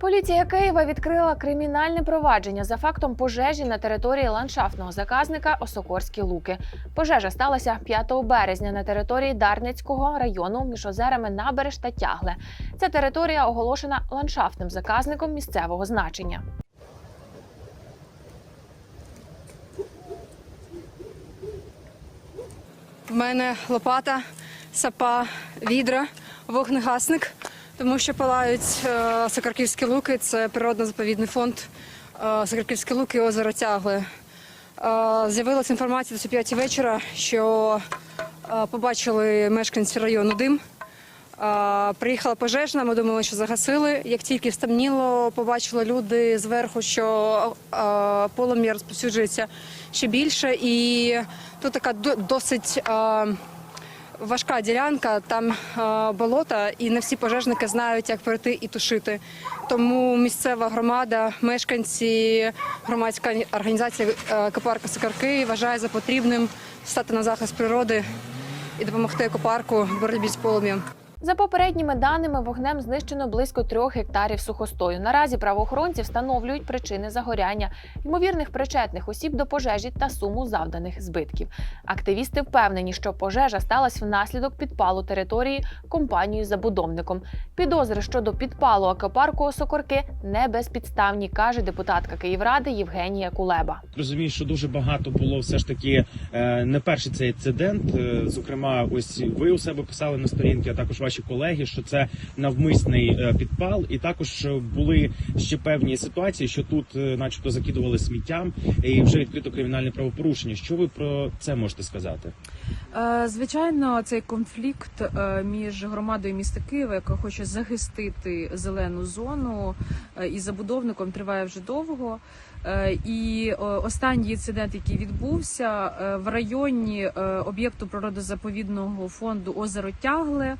Поліція Києва відкрила кримінальне провадження за фактом пожежі на території ландшафтного заказника Осокорські Луки. Пожежа сталася 5 березня на території Дарницького району між озерами Набереж та Тягле. Ця територія оголошена ландшафтним заказником місцевого значення. В мене лопата, сапа, відра, вогнегасник, тому що палають е, Сокарківські луки. Це природно-заповідний фонд е, Сокарківські луки і озеро Тягле. Е, З'явилася інформація десь о 5 вечора, що побачили мешканці району дим. Приїхала пожежна, ми думали, що загасили. Як тільки стемніло, побачили люди зверху, що полум'я розповсюджується ще більше. І тут така до- досить важка ділянка, там болото, болота, і не всі пожежники знають, як прийти і тушити. Тому місцева громада, мешканці, громадська організація екопарка Сикарки вважає за потрібним стати на захист природи і допомогти екопарку в боротьбі з полум'ям. За попередніми даними, вогнем знищено близько трьох гектарів сухостою. Наразі правоохоронці встановлюють причини загоряння, ймовірних причетних осіб до пожежі та суму завданих збитків. Активісти впевнені, що пожежа сталася внаслідок підпалу території компанією забудовником. Підозри щодо підпалу акопарку Осокорки не безпідставні, каже депутатка Київради Євгенія Кулеба. Розумію, що дуже багато було все ж таки е, не перший цей інцидент. Е, Зокрема, ось ви у себе писали на сторінки, а також ваші колеги, що це навмисний е, підпал, і також е, були ще певні ситуації, що тут, е, начебто, закидували сміттям і вже відкрито кримінальне правопорушення. Що ви про це можете сказати? Звичайно, цей конфлікт між громадою міста Києва, яка хоче захистити зелену зону, і забудовником триває вже довго. І останній інцидент, який відбувся в районі об'єкту природозаповідного фонду озеро Тягле,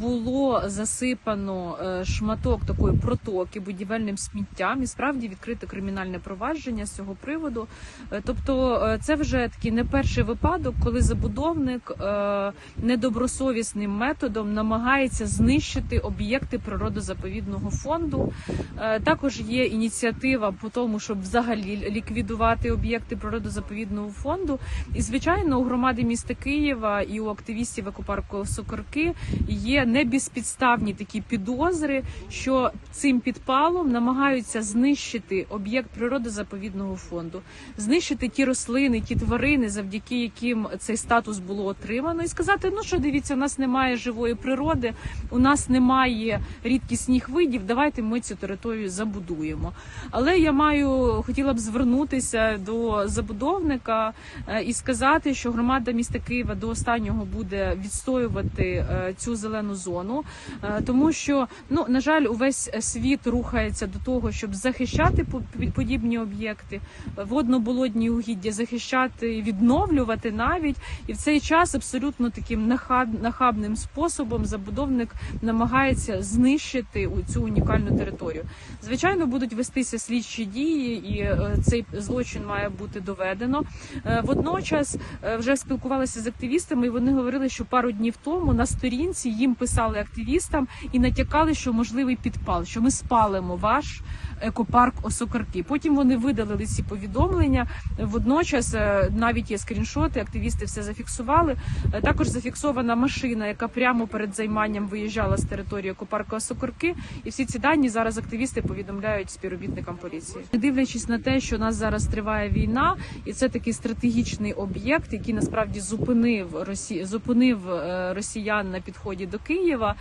було засипано е, шматок такої протоки будівельним сміттям. І справді відкрите кримінальне провадження з цього приводу. Е, Тобто, е, це вже такий не перший випадок, коли забудовник е, недобросовісним методом намагається знищити об'єкти природозаповідного фонду. Е, Також є ініціатива по тому, щоб взагалі ліквідувати об'єкти природозаповідного фонду. І звичайно, у громади міста Києва і у активістів екопарку Сокорки є небезпідставні такі підозри, що цим підпалом намагаються знищити об'єкт природозаповідного фонду, знищити ті рослини, ті тварини, завдяки яким цей статус було отримано, і сказати: ну що дивіться, у нас немає живої природи, у нас немає рідкісних видів. Давайте ми цю територію забудуємо. Але я маю хотіла б звернутися до забудовника е, і сказати, що громада міста Києва до останнього буде відстоювати е, цю зелену зону, е, тому що ну на жаль, увесь світ рухається до того, щоб захищати по- подібні об'єкти, водно-болотні угіддя, захищати, відновлювати навіть. І в цей час абсолютно таким нахаб, нахабним способом забудовник намагається знищити цю унікальну територію. Звичайно, будуть вестися слідчі дії, і е, цей злочин має бути доведено. Е, Водночас вже спілкувалися з активістами, і вони говорили, що пару днів тому на сторінці їм писали активістам і натякали, що можливий підпал, що ми спалимо ваш екопарк Осокарки. Потім вони видалили ці повідомлення. Водночас е, навіть є скріншоти, активісти все зафіксували. Е, Також зафіксована машина, яка прямо перед займанням виїжджала з території екопарку Осокорки. І всі ці дані зараз активісти повідомляють співробітникам поліції. Дивлячись на те, що у нас зараз триває війна, і це такий стратегічний об'єкт, який насправді зупинив Росі... зупинив е, росіян на підході до Києва.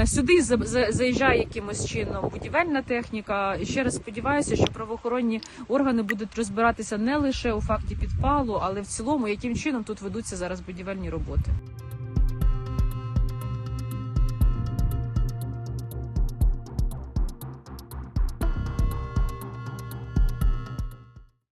Е, Сюди за- за- заїжджає якимось чином будівельна техніка. Ще раз сподіваюся, що правоохоронні органи будуть розбиратися не лише у факті підпалу, але в цілому, яким чином тут ведуться зараз будівельні роботи.